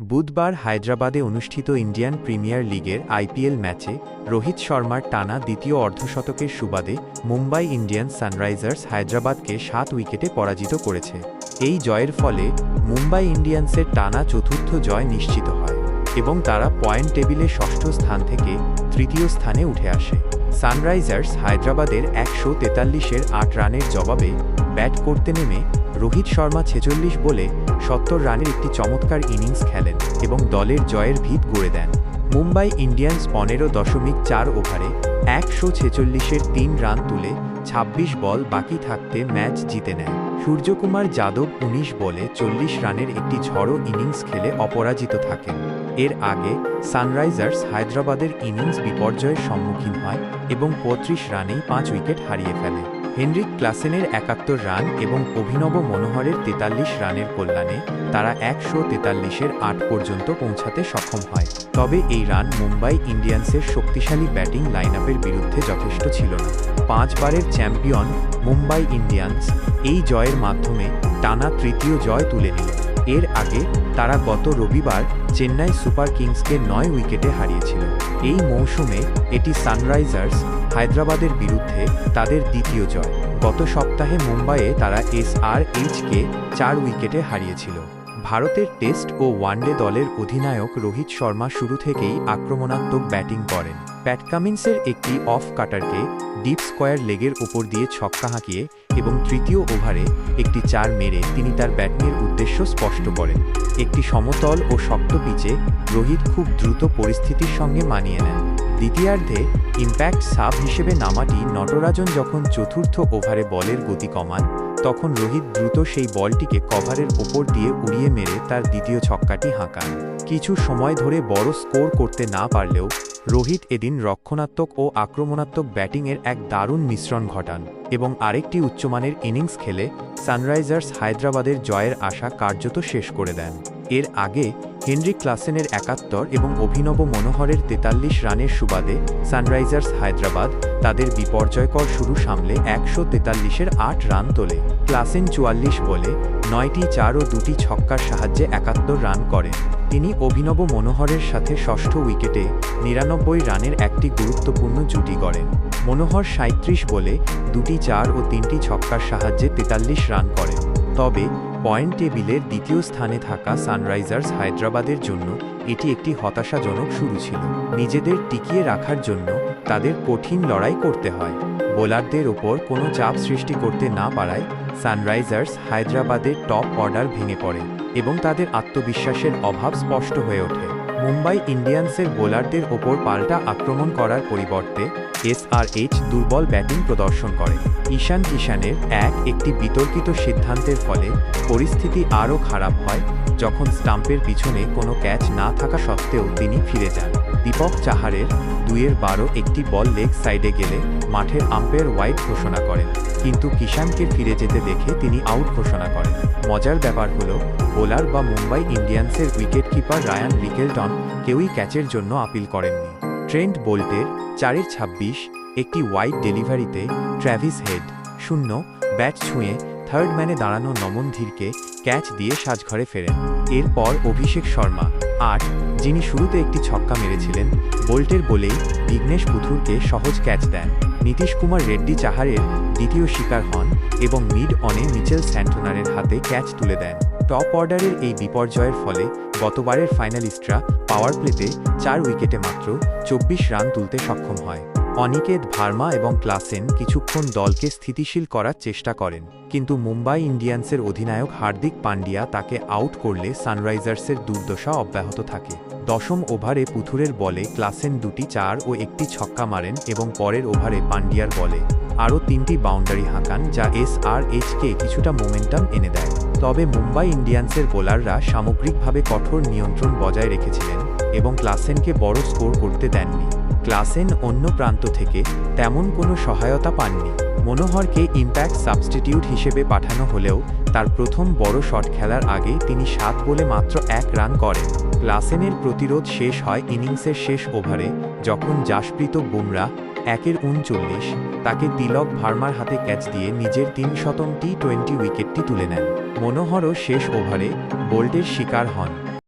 বুধবার হায়দ্রাবাদে অনুষ্ঠিত ইন্ডিয়ান প্রিমিয়ার লিগের আইপিএল ম্যাচে রোহিত শর্মার টানা দ্বিতীয় অর্ধশতকের সুবাদে মুম্বাই ইন্ডিয়ান্স সানরাইজার্স হায়দ্রাবাদকে সাত উইকেটে পরাজিত করেছে। এই জয়ের ফলে মুম্বাই ইন্ডিয়ান্সের টানা চতুর্থ জয় নিশ্চিত হয় এবং তারা পয়েন্ট টেবিলে ষষ্ঠ স্থান থেকে তৃতীয় স্থানে উঠে আসে। সানরাইজার্স হায়দ্রাবাদের একশো তেতাল্লিশের আট রানের জবাবে ব্যাট করতে নেমে রোহিত শর্মা ছেচল্লিশ বলে সত্তর রানের একটি চমৎকার ইনিংস খেলেন এবং দলের জয়ের ভিত গড়ে দেন। মুম্বাই ইন্ডিয়ান্স পনেরো দশমিক চার ওভারে একশো ছেচল্লিশের তিন রান তুলে ২৬ বল বাকি থাকতে ম্যাচ জিতে নেয়। সূর্যকুমার যাদব ১৯ বলে চল্লিশ রানের একটি ঝড়ো ইনিংস খেলে অপরাজিত থাকেন। এর আগে সানরাইজার্স হায়দ্রাবাদের ইনিংস বিপর্যয়ের সম্মুখীন হয় এবং পঁয়ত্রিশ রানেই পাঁচ উইকেট হারিয়ে ফেলে। হেনরিক ক্লাসেনের একাত্তর রান এবং অভিনব মনোহরের তেতাল্লিশ রানের কল্যাণে তারা একশো তেতাল্লিশের আট পর্যন্ত পৌঁছাতে সক্ষম হয়। তবে এই রান মুম্বাই ইন্ডিয়ান্সের শক্তিশালী ব্যাটিং লাইনআপের বিরুদ্ধে যথেষ্ট ছিল না। পাঁচবারের চ্যাম্পিয়ন মুম্বাই ইন্ডিয়ান্স এই জয়ের মাধ্যমে টানা তৃতীয় জয় তুলে নিল। এর আগে তারা গত রবিবার চেন্নাই সুপার কিংসকে নয় উইকেটে হারিয়েছিল। এই মৌসুমে এটি সানরাইজার্স হায়দ্রাবাদের বিরুদ্ধে তাদের দ্বিতীয় জয়। গত সপ্তাহে মুম্বাইয়ে তারা এসআরএইচকে আর এইচকে চার উইকেটে হারিয়েছিল। ভারতের টেস্ট ও ওয়ানডে দলের অধিনায়ক রোহিত শর্মা শুরু থেকেই আক্রমণাত্মক ব্যাটিং করেন। প্যাট কামিন্সের একটি অফ কাটারকে ডিপ স্কোয়ার লেগের ওপর দিয়ে ছক্কা হাঁকিয়ে এবং তৃতীয় ওভারে একটি চার মেরে তিনি তার ব্যাটিংয়ের উদ্দেশ্য স্পষ্ট করেন। একটি সমতল ও শক্ত পিচে রোহিত খুব দ্রুত পরিস্থিতির সঙ্গে মানিয়ে নেন। দ্বিতীয়ার্ধে ইম্প্যাক্ট সাব হিসেবে নামাটি নটরাজন যখন চতুর্থ ওভারে বলের গতি কমান তখন রোহিত দ্রুত সেই বলটিকে কভারের ওপর দিয়ে উড়িয়ে মেরে তার দ্বিতীয় ছক্কাটি হাঁকান। কিছু সময় ধরে বড় স্কোর করতে না পারলেও রোহিত এদিন রক্ষণাত্মক ও আক্রমণাত্মক ব্যাটিংয়ের এক দারুণ মিশ্রণ ঘটান এবং আরেকটি উচ্চমানের ইনিংস খেলে সানরাইজার্স হায়দ্রাবাদের জয়ের আশা কার্যত শেষ করে দেন। এর আগে হেনরি ক্লাসেনের একাত্তর এবং অভিনব মনোহরের তেতাল্লিশ রানের সুবাদে সানরাইজার্স হায়দ্রাবাদ তাদের বিপর্যয়কর শুরু সামলে একশো তেতাল্লিশের আট রান তোলে। ক্লাসেন চুয়াল্লিশ বলে নয়টি চার ও দুটি ছক্কার সাহায্যে একাত্তর রান করেন। তিনি অভিনব মনোহরের সাথে ষষ্ঠ উইকেটে নিরানব্বই রানের একটি গুরুত্বপূর্ণ জুটি গড়েন। মনোহর সাঁত্রিশ বলে দুটি চার ও তিনটি ছক্কার সাহায্যে তেতাল্লিশ রান করেন। তবে পয়েন্ট টেবিলের দ্বিতীয় স্থানে থাকা সানরাইজার্স হায়দ্রাবাদের জন্য এটি একটি হতাশাজনক শুরু ছিল। নিজেদের টিকিয়ে রাখার জন্য তাদের কঠিন লড়াই করতে হয়। বোলারদের ওপর কোনো চাপ সৃষ্টি করতে না পারায় সানরাইজার্স হায়দ্রাবাদের টপ অর্ডার ভেঙে পড়ে এবং তাদের আত্মবিশ্বাসের অভাব স্পষ্ট হয়ে ওঠে। মুম্বাই ইন্ডিয়ান্সের বোলারদের ওপর পাল্টা আক্রমণ করার পরিবর্তে এসআরএইচ দুর্বল ব্যাটিং প্রদর্শন করে। ঈশান কিষানের এক, একটি বিতর্কিত সিদ্ধান্তের ফলে পরিস্থিতি আরও খারাপ হয় যখন স্টাম্পের পিছনে কোনো ক্যাচ না থাকা সত্ত্বেও তিনি ফিরে যান। দীপক চাহারের দুইয়ের বারো একটি বল লেগ সাইডে গেলে মাঠের আম্পায়ার হোয়াইট ঘোষণা করেন, কিন্তু কিষানকে ফিরে যেতে দেখে তিনি আউট ঘোষণা করেন। মজার ব্যাপার হলো, বোলার বা মুম্বাই ইন্ডিয়ান্সের উইকেটকিপার রায়ান রিকেলটন কেউই ক্যাচের জন্য আপিল করেননি। ট্রেন্ট বোল্টের চারের ছাব্বিশ, একটি ওয়াইড ডেলিভারিতে ট্র্যাভিস হেড শূন্য ব্যাট ছুঁয়ে থার্ড ম্যানে দাঁড়ানো নমন ধীরকে ক্যাচ দিয়ে সাজঘরে ফেরেন। এরপর অভিষেক শর্মা, আট, যিনি শুরুতে একটি ছক্কা মেরেছিলেন বোল্টের বলেই বিঘ্নেশ পুথুরকে সহজ ক্যাচ দেন। নীতিশ কুমার রেড্ডি চাহারের দ্বিতীয় শিকার হন এবং মিড অনে মিচেল স্যান্টনারের হাতে ক্যাচ তুলে দেন। টপ অর্ডারের এই বিপর্যয়ের ফলে গতবারের ফাইনালিস্টরা পাওয়ার প্লেতে চার উইকেটে মাত্র চব্বিশ রান তুলতে সক্ষম হয়। অনিকেত ভার্মা এবং ক্লাসেন কিছুক্ষণ দলকে স্থিতিশীল করার চেষ্টা করেন, কিন্তু মুম্বাই ইন্ডিয়ান্সের অধিনায়ক হার্দিক পান্ডিয়া তাকে আউট করলে সানরাইজার্সের দুর্দশা অব্যাহত থাকে। দশম ওভারে পুথুরের বলে ক্লাসেন দুটি চার ও একটি ছক্কা মারেন এবং পরের ওভারে পান্ডিয়ার বলে আরও তিনটি বাউন্ডারি হাঁকান যা এস আর এইচকে কিছুটা মোমেন্টাম এনে দেয়। তবে মুম্বাই ইন্ডিয়ান্সের বোলাররা সামগ্রিকভাবে কঠোর নিয়ন্ত্রণ বজায় রেখেছিলেন এবং ক্লাসেনকে বড় স্কোর করতে দেননি। ক্লাসেন অন্য প্রান্ত থেকে তেমন কোনো সহায়তা পাননি। মনোহরকে ইম্প্যাক্ট সাবস্টিটিউট হিসেবে পাঠানো হলেও তার প্রথম বড় শট খেলার আগে তিনি সাত বলে মাত্র এক রান করেন। ক্লাসেনের প্রতিরোধ শেষ হয় ইনিংসের শেষ ওভারে, যখন জাসপ্রীত বুমরা একের উনচল্লিশ, তাকে তিলক ভার্মার হাতে ক্যাচ দিয়ে নিজের তিন শতম টি টোয়েন্টি উইকেটটি তুলে নেন। মনোহরও শেষ ওভারে বোল্টের শিকার হন।